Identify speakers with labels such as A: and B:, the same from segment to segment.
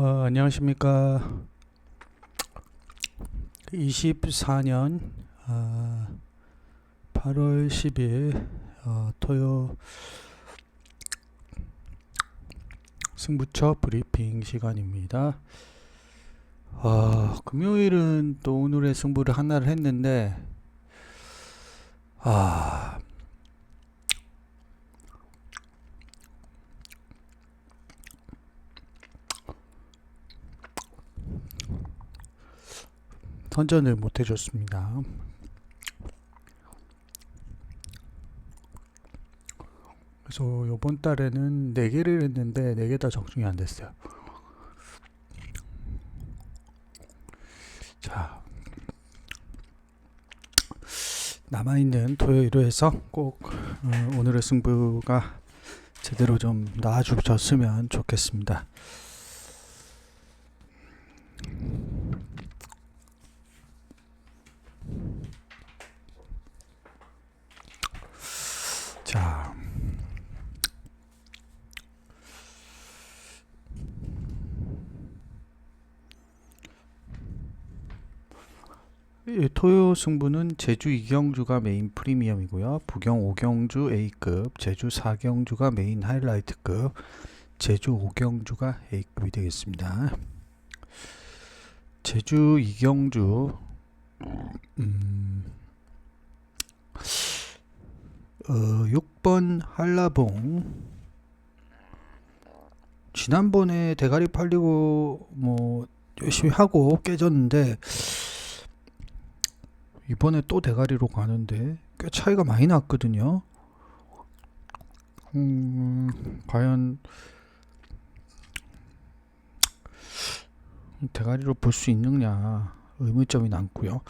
A: 어, 안녕하십니까. 24년 어, 8월 10일 어, 토요 승부처 브리핑 시간입니다. 어, 금요일은 또 오늘의 승부를 하나를 했는데 아 선전을 못 해줬습니다. 그래서 요번 달에는 4개를 했는데 4개 다 적중이 안 됐어요. 자, 남아있는 토요일로 해서 꼭 어, 오늘의 승부가 제대로 좀 나와주셨으면 좋겠습니다. 자, 이 토요 승부는 제주 이경주가 메인 프리미엄이고요. 부경 오경주 A급, 제주 사경주가 메인 하이라이트급, 제주 오경주가 A급이 되겠습니다. 제주 이경주 음, 어, 6번 한라봉 지난번에 대가리 팔리고 뭐 열심히 하고 깨졌는데 이번에 또 대가리로 가는데 꽤 차이가 많이 났거든요. 음, 과연 대가리로 볼 수 있느냐 의문점이 남고요.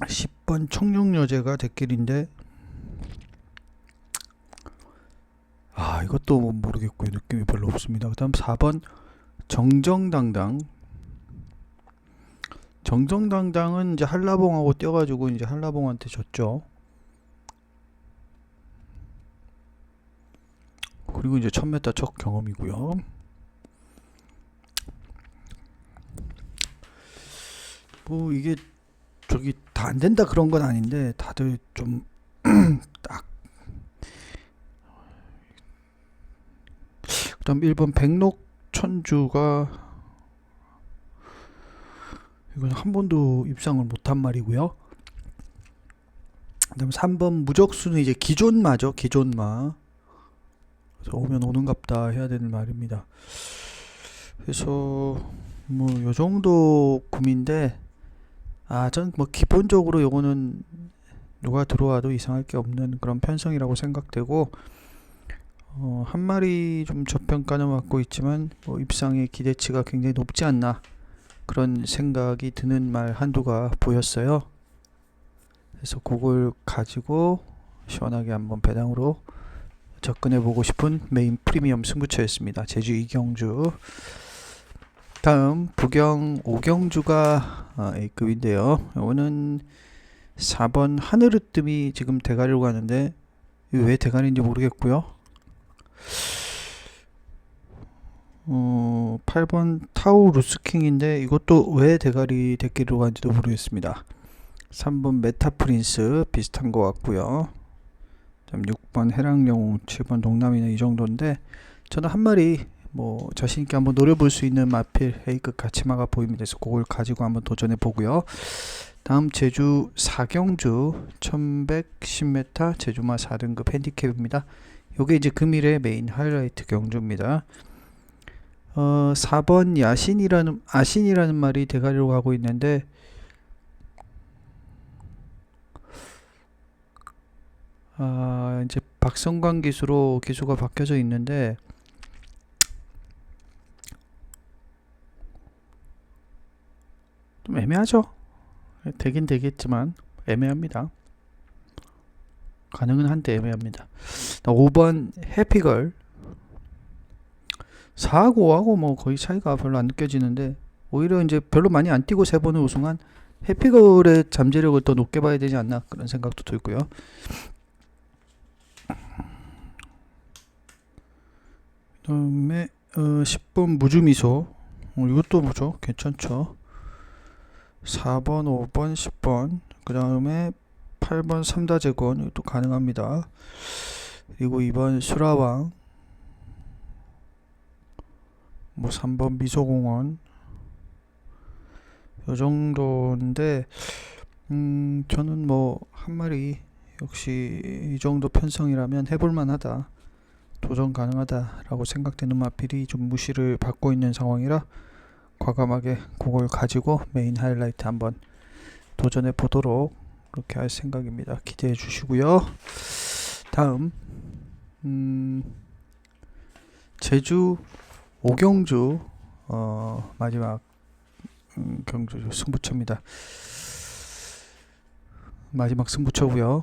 A: 10번 청룡여제가 대길인데 아 이것도 모르겠고요 느낌이 별로 없습니다 그 다음 4번 정정당당 정정당당은 이제 한라봉하고 뛰어가지고 이제 한라봉한테 졌죠. 그리고 이제 1000m 첫 경험이고요. 뭐 이게 저기 다 안 된다 그런 건 아닌데 다들 좀 딱. 그다음 1번 백록 천주가 이건 한 번도 입상을 못한 말이고요. 그다음 3번 무적수는 이제 기존마죠. 기존마. 그래서 오면 오는갑다 해야 되는 말입니다. 그래서 뭐 요 정도 구미인데 아, 전 뭐 기본적으로 요거는 누가 들어와도 이상할 게 없는 그런 편성이라고 생각되고 어, 한 마리 좀 저평가는 받고 있지만 뭐 입상의 기대치가 굉장히 높지 않나 그런 생각이 드는 말 한두가 보였어요. 그래서 그걸 가지고 시원하게 한번 배당으로 접근해 보고 싶은 메인 프리미엄 승부처였습니다. 제주 이경주 다음 부경 오경주가 어, A급인데요. 이거는 4번 하늘으뜸이 지금 가는데 이게 왜 대가리인지 모르겠고요. 어, 8번 타우 루스킹인데 이것도 왜 대가리 대끼로 간지도 모르겠습니다. 3번 메타프린스 비슷한 것 같고요. 6번 해랑영웅, 7번 동남이는 이 정도인데 저는 한 마리 뭐 자신 있게 한번 노려볼 수 있는 마필 A급 가치마가 보입니다. 그래서 그걸 가지고 한번 도전해 보고요. 다음 제주 사경주 1110m 제주마 4등급 핸디캡입니다. 요게 이제 금일의 메인 하이라이트 경주입니다. 어, 4번 야신이라는 아신이라는 말이 대가리로 가고 있는데 아, 이제 박성광 기수로 기수가 바뀌어져 있는데 좀 애매하죠. 되긴 되겠지만 애매합니다. 가능은 한데 애매합니다. 5번 해피걸 4하고 5하고 뭐 거의 차이가 별로 안 느껴지는데 오히려 이제 별로 많이 안 뛰고 세 번을 우승한 해피걸의 잠재력을 더 높게 봐야 되지 않나 그런 생각도 들고요. 그다음에 어, 10번 무주미소 어, 이것도 뭐죠? 괜찮죠? 4번, 5번, 10번 그 다음에 8번 삼다제권 이것도 가능합니다. 그리고 2번 수라왕 뭐 3번 미소공원 요 정도인데 음 저는 뭐 한 마리 역시 이 정도 편성이라면 해볼 만 하다 도전 가능하다라고 생각되는 마필이 좀 무시를 받고 있는 상황이라 과감하게 그걸 가지고 메인 하이라이트 한번 도전해 보도록 그렇게 할 생각입니다. 기대해 주시고요. 다음 음, 제주 오경주 어, 마지막 음, 경주 승부처입니다. 마지막 승부처고요.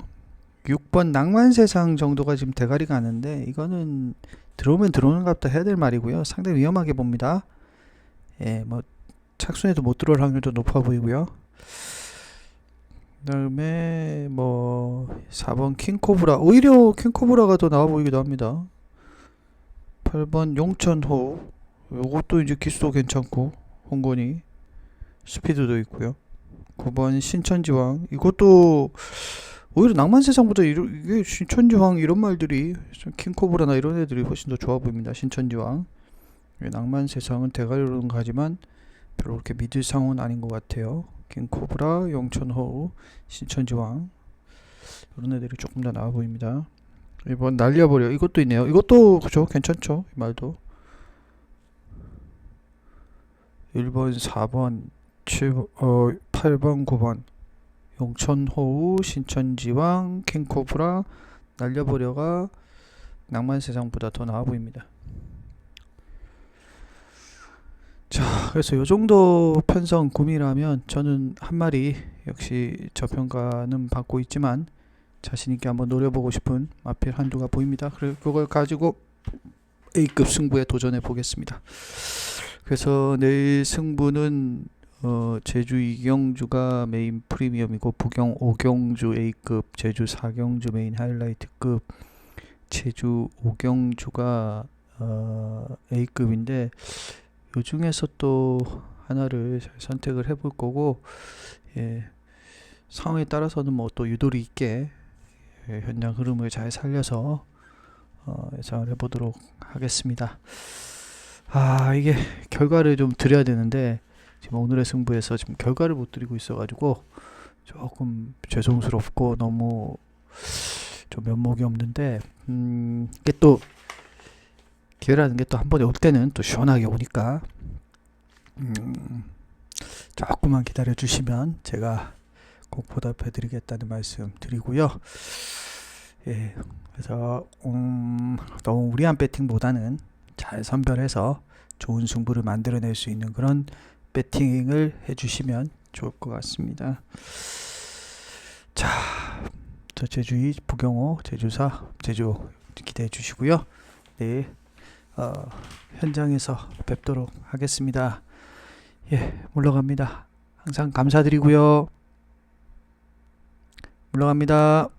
A: 6번 낭만세상 정도가 지금 대가리가 아는데 이거는 들어오면 들어오는 값도 해야 될 말이고요. 상당히 위험하게 봅니다. 예, 뭐 착순해도 못 들어올 확률도 높아 보이고요. 그다음에 뭐 4번 킹코브라 오히려 킹코브라가 더 나아 보이기도 합니다. 8번 용천호 요것도 이제 기수도 괜찮고 홍건이 스피드도 있고요. 9번 신천지왕 이것도 오히려 낭만세상보다 이러, 이게 신천지왕 이런 말들이 좀 킹코브라나 이런 애들이 훨씬 더 좋아 보입니다. 신천지왕 예, 낭만세상은 대가리로는 가지만 별로 그렇게 믿을 상은 아닌 것 같아요. 킹코브라, 용천호우, 신천지왕 이런 애들이 조금 더 나아 보입니다. 이번 날려버려 이것도 있네요. 이것도 그죠 괜찮죠 이 말도 1번, 4번, 7, 어, 8번, 9번 용천호우, 신천지왕, 킹코브라, 날려버려가 낭만세상보다 더 나아 보입니다. 자, 그래서 요 정도 편성 구미라면 저는 한 마리 역시 저평가는 받고 있지만 자신 있게 한번 노려보고 싶은 마필 한두가 보입니다. 그걸 가지고 A급 승부에 도전해 보겠습니다. 그래서 내일 승부는 어, 제주 이경주가 메인 프리미엄이고 부경 오경주 A급, 제주 사경주 메인 하이라이트급, 제주 오경주가 어, A급인데 요 중에서 또 하나를 잘 선택을 해볼 거고 예, 상황에 따라서는 뭐 또 유도리 있게 예, 현장 흐름을 잘 살려서 어, 예상을 해보도록 하겠습니다. 아 이게 결과를 좀 드려야 되는데 지금 오늘의 승부에서 지금 결과를 못 드리고 있어 가지고 조금 죄송스럽고 너무 좀 면목이 없는데 음 이게 또 기회라는 게 또 한 번에 올 때는 또 시원하게 오니까 음 조금만 기다려 주시면 제가 꼭 보답해 드리겠다는 말씀 드리고요. 예, 그래서 음, 너무 무리한 배팅보다는 잘 선별해서 좋은 승부를 만들어낼 수 있는 그런 배팅을 해주시면 좋을 것 같습니다. 자, 저 제주이 부경호 제주사 제주 기대해 주시고요. 내일 어, 현장에서 뵙도록 하겠습니다. 예, 물러갑니다. 항상 감사드리고요. 물러갑니다.